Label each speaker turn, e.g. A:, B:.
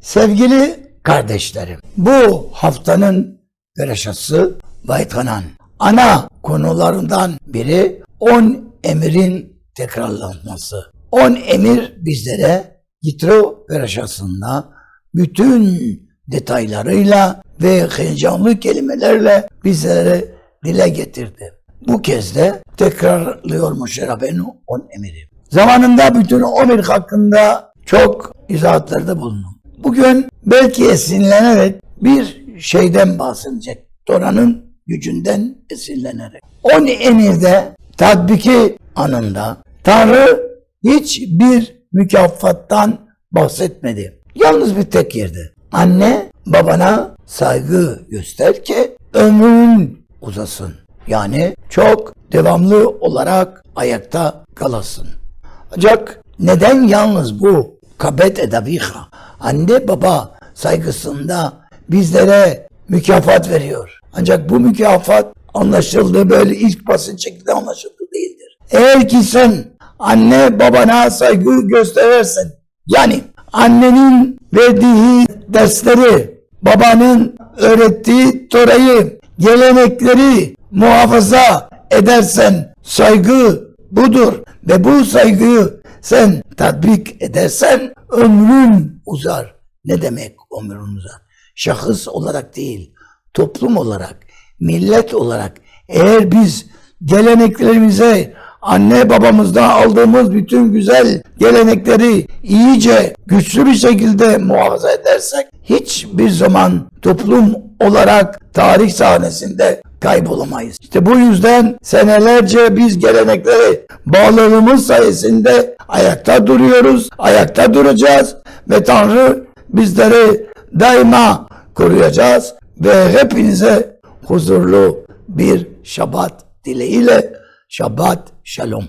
A: Sevgili kardeşlerim, bu haftanın Bereşası Vaytanan ana konularından biri 10 emirin tekrarlanması. 10 emir bizlere Yitro Bereşası'nda bütün detaylarıyla ve heyecanlı kelimelerle bizlere dile getirdi. Bu kez de tekrarlıyor Moshe Rabbeinu 10 emiri. Zamanında bütün o emir hakkında çok izahatlarda bulundum. Bugün belki esinlenerek bir şeyden bahsedecek. Tora'nın gücünden esinlenerek. 10 emirde tatbiki anında Tanrı hiçbir mükafattan bahsetmedi. Yalnız bir tek yerde. Anne babana saygı göster ki ömrün uzasın. Yani çok devamlı olarak ayakta kalasın. Ancak neden yalnız bu kabet edabiha anne baba saygısında bizlere mükafat veriyor. Ancak bu mükafat anlaşıldığı böyle ilk basit şekilde anlaşıldığı değildir. Eğer ki sen anne babana saygı gösterirsen yani annenin verdiği dersleri, babanın öğrettiği Tora'yı, gelenekleri muhafaza edersen saygı budur ve bu saygıyı sen tatbik edersen ömrün uzar. Ne demek ömrün uzar? Şahıs olarak değil, toplum olarak, millet olarak eğer biz geleneklerimize anne babamızdan aldığımız bütün güzel gelenekleri iyice güçlü bir şekilde muhafaza edersek hiçbir zaman toplum olarak tarih sahnesinde kaybolamayız. İşte bu yüzden senelerce biz gelenekleri bağlılığımız sayesinde ayakta duruyoruz, ayakta duracağız ve Tanrı bizleri daima koruyacağız ve hepinize huzurlu bir şabat dileğiyle şabat şalom.